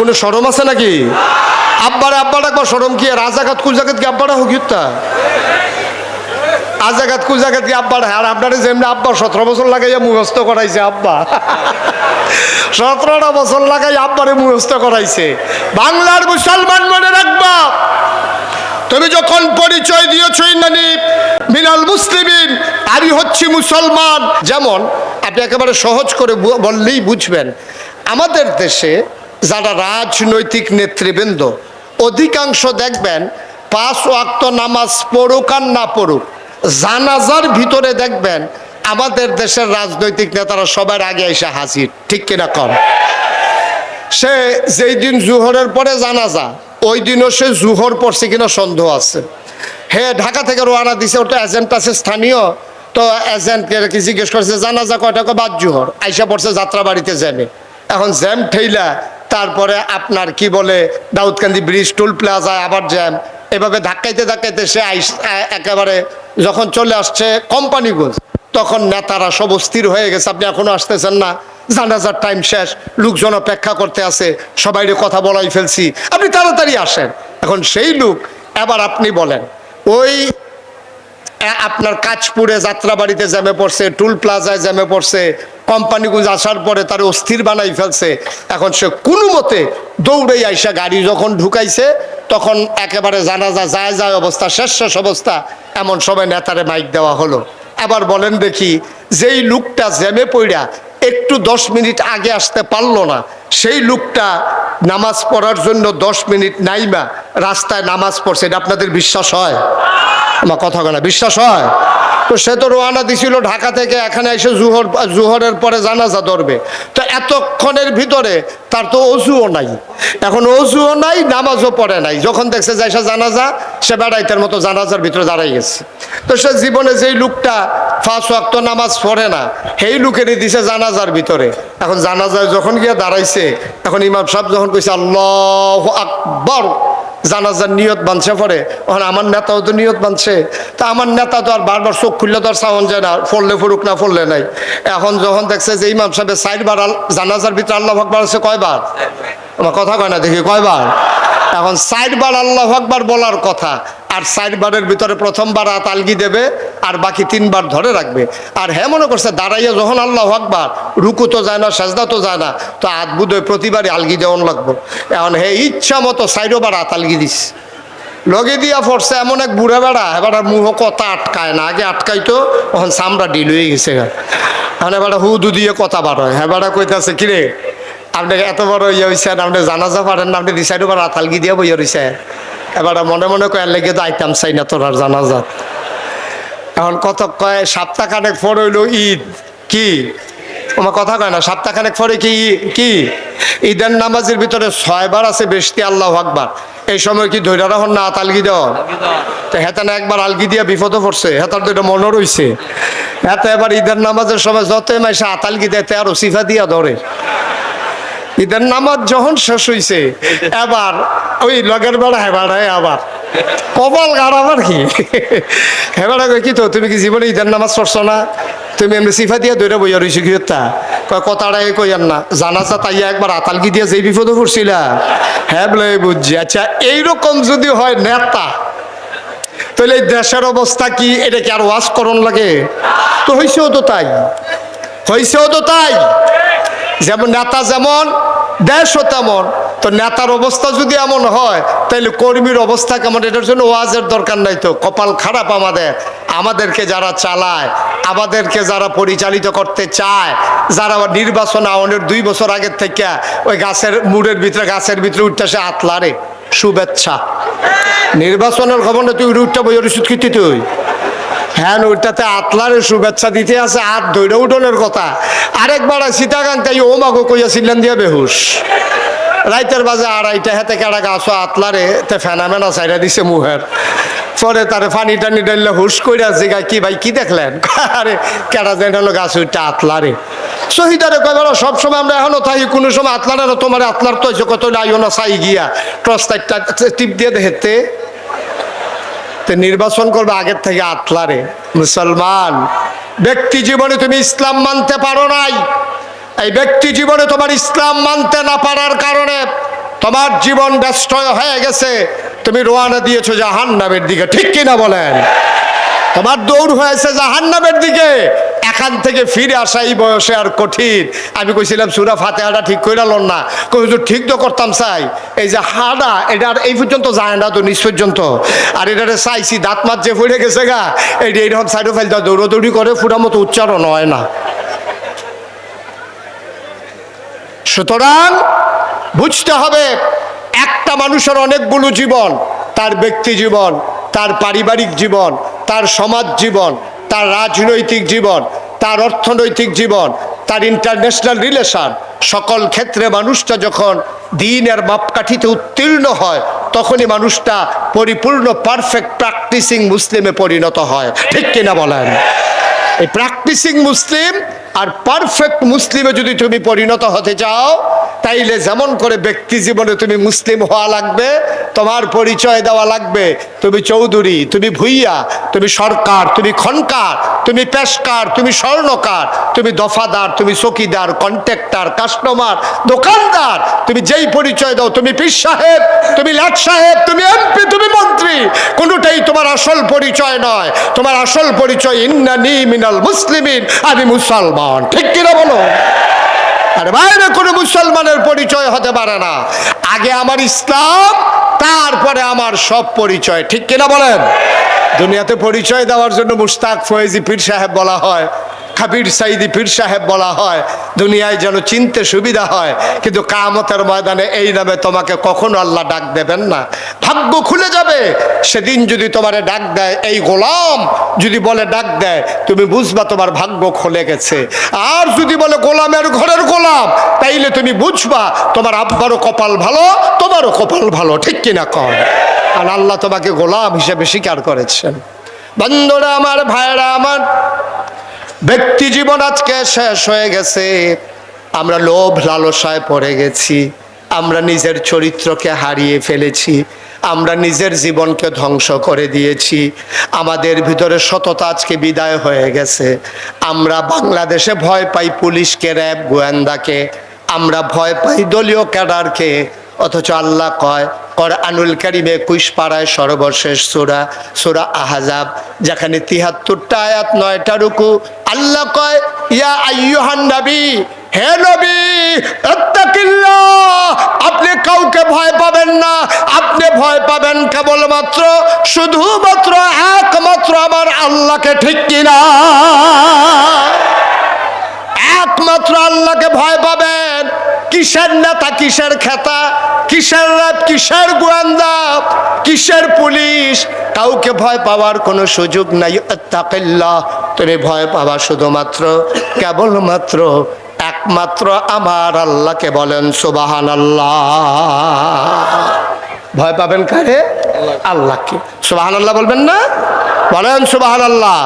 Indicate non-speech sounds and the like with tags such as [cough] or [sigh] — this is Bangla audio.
কোনো সরম আছে নাকি? আব্বারে আব্বা ডাকবা সরম কি, আর আজাগাত কুজাগাত কি আব্বাটা হোক তা আজাগাত কুজাগাত কি আব্বার? আর আপনারে যেমনি আব্বা সতেরো বছর লাগাইয়া মুখস্থ করাইছে আব্বা। সতেরোটা বছর লাগাই আব্বারে মুখস্থ করাইছে। বাংলার মুসলমান মনে রাখবা। তুমি যখন পরিচয় দিয়েছ ইন্দানি মিনাল মুসলিমিন, আমি হচ্ছি মুসলমান। যেমন আপনি একেবারে সহজ করে বললেই বুঝবেন। আমাদের দেশে যারা রাজনৈতিক নেতৃবৃন্দ, অধিকাংশ দেখবেন পাঁচ ওয়াক্ত নামাজ পড়ুক আর না পড়ুক, জানাজার ভিতরে দেখবেন আমাদের দেশের রাজনৈতিক নেতারা সবার আগে এসে হাজির, ঠিক কিনা কম সে যেই দিন জুহরের পরে জানাজা, ওই দিনও সে জুহর পড়ছে কিনা সন্দেহ আছে। হে, ঢাকা থেকে রোয়ানা দিছে, ওটা এজেন্ট আছে স্থানীয়, তো এজেন্টকে জিজ্ঞেস করছে, জানাজা কয়টা? কয়, বাদ জুহর। আইসা পড়ছে যাত্রা বাড়িতে জ্যামে এখন জ্যাম ঠেইলা তারপরে আপনার কি বলে দাউদকান্দি ব্রিজ, টুল প্লাজায় আবার জ্যাম। এভাবে ধাক্কাইতে ধাক্কাইতে সে আইস একেবারে যখন চলে আসছে কোম্পানিগঞ্জ, তখন নেতারা সব অস্থির হয়ে গেছে। আপনি এখনও আসতেছেন না। জানাজার টাইম শেষ। লোকজন অপেক্ষা করতে আছে। সবাইরে কথা বলাই ফেলছি। আপনি তাড়াতাড়ি আসেন। এখন সেই লোক, এবার আপনি বলেন, ওই আপনার কাজপুরে যাত্রাবাড়িতে জ্যামে পড়ছে, টুল প্লাজায় জ্যামে পড়ছে কোম্পানিগুলো আসার পরে তার অস্থির বানাই ফেলছে। এখন সে কোনো মতে দৌড়ে আইসা গাড়ি যখন ঢুকাইছে, তখন একেবারে জানাজা যায় যায় অবস্থা, শেষ শেষ অবস্থা, এমন সময় নেতারে মাইক দেওয়া হলো। এবার বলেন দেখি, যেই লোকটা জ্যামে পইড়া, একটু দশ মিনিট আগে আসতে পারল না, সেই লোকটা নামাজ পড়ার জন্য দশ মিনিট নাইমা, রাস্তায় নামাজ পড়ছে, এটা আপনাদের বিশ্বাস হয়? আমার কথা বলা বিশ্বাস হয়? তো সে তো রোয়ানা দিছিল ঢাকা থেকে, এখানে এসে জুহর, জুহরের পরে জানাজা ধরবে। তো এতক্ষণের ভিতরে তার তো অজুও নাই। এখন অজুও নাই, নামাজও পড়ে নাই। যখন দেখছে যে এসে জানাজা, সে বেড়াইতের মতো জানাজার ভিতরে দাঁড়াই গেছে। তো সে জীবনে যেই লোকটা ফাঁস ওয়াক্ত নামাজ পড়ে না, সেই লোকেরই দিছে জানাজার ভিতরে। এখন জানাজায় যখন গিয়ে দাঁড়াইছে, এখন ইমাম সাহেব যখন কইছে, আল্লাহ আকবর। জানাজার নিয়ত বানছে পরে। ওখানে আমার নেতাও তো নিয়ত বানছে তা আমার নেতা তো আর বারবার চোখ খুললে তো আর সাউন্ড যায় না, ফললে ফুরুক না, ফললে নাই। এখন যখন দেখছে যে ইমাম সাহেবের সাইড বার আল- জানাজার ভিতরে আল্লাহ আকবার আছে কয়বার? আমার কথা কয় না দেখি, কয়বার? এখন সাইডবার আল্লাহ আকবার বলার কথা। আর সাইড বারের ভিতরে প্রথমবার হাত আলগি দেবে, আর বাকি তিনবার ধরে রাখবে। আর হ্যাঁ মনে করছে, দাঁড়াইয়া যখন আল্লাহ আকবার, রুকু তো যায় না, সাজদা তো যায় না, তো হাত বুধই প্রতিবারই আলগি দেওয়ান লাগবো। এখন হে ইচ্ছা মতো সাইডবার হাত আলগি দিস। লগে দিয়া পড়ছে এমন এক বুড়া বেড়া, এবার মুহ কথা আটকায় না। আগে আটকাইতো তখন সামরা ডিল হয়ে গেছে। এখন এবার হু দু দিয়ে কথা বার হয়। বেড়া কইতাছে, কিরে, আপনি এত বড় ইয়ে হয়েছেন আপনি জানাজা পারেন না, আপনি দিশাইড বার আতালগি দিয়ে বইয়া রয়েছে এবার মনে মনে কয়ার লেগে তো আইতাম চাই না তোর আর জানাজা। এখন কত কয় সপ্তাহ খানেক পর হইল ঈদ। কি? আমার কথা কয় না সপ্তাহ খানেক পরে কি কি? ঈদের নামাজের ভিতরে ছয়বার আছে বেশি আল্লাহ আকবার। এই সময় কি ধৈর্য রাখুন না আতালগি দেওয়া তো হেতে না একবার আলগি দিয়া বিপদে পড়ছে, হেতার এটা মনে রইছে। হেতে এবার ঈদের নামাজের সময় যতই মাইসে আতালগি দেয়, তে আরও সিফা দিয়া ধরে। ঈদের নামাজ যখন শেষ হইছে, এবার ওই লগের বেড়া হেবাড়ায় আবার। কপাল গাড় আবার কি? হেবাড়া কই কি তো, তুমি কি জীবনে ঈদের নামাজ পড়ছো না? তুমি এমনি সিফা দিয়ে দৈরা বইয়া রইছো কি তা? কয় কথাটাই কইয়ান না। জানাজা তাইয়া একবার আতালকি দিয়ে যেই বিপদে পড়ছিলা? হ্যাঁ বলে বুঝছি। আচ্ছা এইরকম যদি হয় নেতা, তাহলে এই দেশের অবস্থা কি? এটা কি আর ওয়াশ করণ লাগে? তো হইছেও তো তাই। হইছেও তো তাই। যেমন নেতা যেমন, দেশও তেমন। তো নেতার অবস্থা যদি এমন হয় তাহলে কর্মীর অবস্থা কেমন? এটার জন্য ওয়াজের দরকার নাই তো। কপাল খারাপ আমাদের। আমাদেরকে যারা চালায়, আমাদেরকে যারা পরিচালিত করতে চায়, যারা নির্বাচন আওয়ানের দুই বছর আগের থেকে ওই গাছের মুড়ের ভিতরে, গাছের ভিতরে উঠতে আসে আতলারে। শুভেচ্ছা। নির্বাচনের খবর না তুই উঠটা বই ওষুধ কিতি তুই। হ্যাঁ ওইটাতে আতলারে শুভেচ্ছা দিতে আছে, আর ধৈর্য উঠোনের কথা। আরেকবার সীতাকান্তাই ও মাগো কইয়াছিলেন দিয়া বেহুশ। রাইতের বাজে আড়াইটা হাতে কেডা গাছ আতলারে তে ফেনামেনা চাইরা দিছে মুহের। পরে তারে পানি টানি ডাইলে হুশ কইরা জিগা কি ভাই, কি দেখলেন? [laughs] আরে, কেডা যেন হলো গাছ, ওইটা আতলারে। শহীদারে কয়বার সবসময় আমরা এখনও থাকি, কোনো সময় আতলারে তোমার আতলার তো কত আইও না চাই গিয়া। টর্চলাইটটা টিপ দিয়ে দেখতে তো নির্বাচন করবে আগের থেকে আটলারে মুসলমান, ব্যক্তি জীবনে তুমি ইসলাম মানতে পারো নাই। এই ব্যক্তি জীবনে তোমার ইসলাম মানতে না পারার কারণে তোমার জীবন ব্যস্ত হয়ে গেছে। তুমি রোয়ানা দিয়েছ জাহান নামের দিকে, ঠিক কিনা বলেন? তোমার দৌড় হয়েছে জাহান্নামের দিকে। এখান থেকে ফিরে আসা এই বয়সে আর কঠিন। আমি কইছিলাম, সুরা ফাতেহাটা ঠিক করে লন না। হুজুর, ঠিক তো করতাম চাই। এই যে হাড়া এটা আর এই পর্যন্ত যায় না তো, নিচ পর্যন্ত। আর এটারে চাইছি, দাঁত মাত যে ফুড়ে গেছে গা। এই এইরকম সাইডে ফেলতে দৌড়দৌড়ি করে ফুটা মতো উচ্চারণ হয় না। সুতরাং বুঝতে হবে, একটা মানুষের অনেকগুলো জীবন, তার ব্যক্তি জীবন, তার পারিবারিক জীবন তার সমাজ জীবন, তার রাজনৈতিক জীবন, তার অর্থনৈতিক জীবন, তার ইন্টারন্যাশনাল রিলেশন সকল ক্ষেত্রে মানুষটা যখন দিনের মাপকাঠিতে উত্তীর্ণ হয়, তখনই মানুষটা পরিপূর্ণ পারফেক্ট প্র্যাকটিসিং মুসলিমে পরিণত হয়। ঠিক কিনা বলেন? এই প্র্যাকটিসিং মুসলিম আর পারফেক্ট মুসলিমে যদি তুমি পরিণত হতে চাও, তাইলে যেমন করে ব্যক্তি জীবনে তুমি মুসলিম হওয়া লাগবে, তোমার পরিচয় দেওয়া লাগবে। তুমি চৌধুরী, তুমি ভুইয়া, তুমি সরকার, তুমি খনকার, তুমি পেশকার, তুমি স্বর্ণকার, তুমি দফাদার, তুমি চকিদার, কন্ট্রাক্টর, কাস্টমার, দোকানদার, তুমি যেই পরিচয় দাও, তুমি পীর সাহেব, তুমি লাট সাহেব, তুমি মন্ত্রী কোনোটাই তোমার আসল পরিচয় নয়। তোমার আসল পরিচয়, ইন্নানি মিনাল মুসলিমিন আমি মুসলমান। ঠিক কিনা বলো? আর বাইরে কোনো মুসলমানের পরিচয় হতে পারে না। আগে আমার ইসলাম, তারপরে আমার সব পরিচয়। ঠিক কিনা বলেন? দুনিয়াতে পরিচয় দেওয়ার জন্য মুস্তাক ফয়েজি পীর সাহেব বলা হয়। খাবির সাইদি পীর সাহেব বলা হয়, দুনিয়ায় যেন চিনতে সুবিধা হয়, কিন্তু কামতের ময়দানে এই নামে তোমাকে কখনো আল্লাহ ডাক দেবেন না। ভাগ্য খুলে যাবে, সেদিন যদি তোমার ডাক দেয়, এই গোলাম যদি বলে ডাক দেয়, তুমি বুঝবা তোমার ভাগ্য খুলে গেছে। আর যদি বলে গোলামের ঘরের গোলাম, তাইলে তুমি বুঝবা তোমার আব্বারও কপাল ভালো, তোমারও কপাল ভালো, ঠিক কিনা কর আর আল্লাহ তোমাকে গোলাম হিসেবে স্বীকার করেছেন। বন্ধুরা, আমার ভাইরা আমার ব্যক্তি জীবন আজকে শেষ হয়ে গেছে। আমরা লোভ লালসায় পড়ে গেছি। আমরা নিজের চরিত্রকে হারিয়ে ফেলেছি। আমরা নিজের জীবনকে ধ্বংস করে দিয়েছি। আমাদের ভিতরে সততা আজকে বিদায় হয়ে গেছে। আমরা বাংলাদেশে ভয় পাই পুলিশকে, র্যাব, গোয়েন্দাকে। আমরা ভয় পাই দলীয় ক্যাডারকে। অথচ আল্লাহ কয় আনুল কারিম একুশ পাড়ায় সর্বশেষ সুরা সুরা আহাজাব, যেখানে তিহাত্তরটা আয়াত, নয়টা রুকু। আল্লাহ কয়, ইয়া আইয়ুহান নবী, হে নবী আপনি কাউকে ভয় পাবেন না। আপনি ভয় পাবেন কেবলমাত্র, শুধুমাত্র একমাত্র আমার আল্লাহকে, ঠিক কিনা? একমাত্র আল্লাহকে ভয় পাবেন কিসের নেতা, কিসের খেতা, কিসের র্যাব, কিসের গোয়েন্দা, কিসের পুলিশ? কাউকে ভয় পাওয়ার কোনো সুযোগ নাই। আত্তাকিল্লাহ তুমি ভয় পাবা শুধুমাত্র, কেবলমাত্র, একমাত্র আমার আল্লাহকে বলেন সুবাহান আল্লাহ ভয় পাবেন কারে? আল্লাহকে। সুবাহান আল্লাহ বলবেন না? বলেন সুবাহান আল্লাহ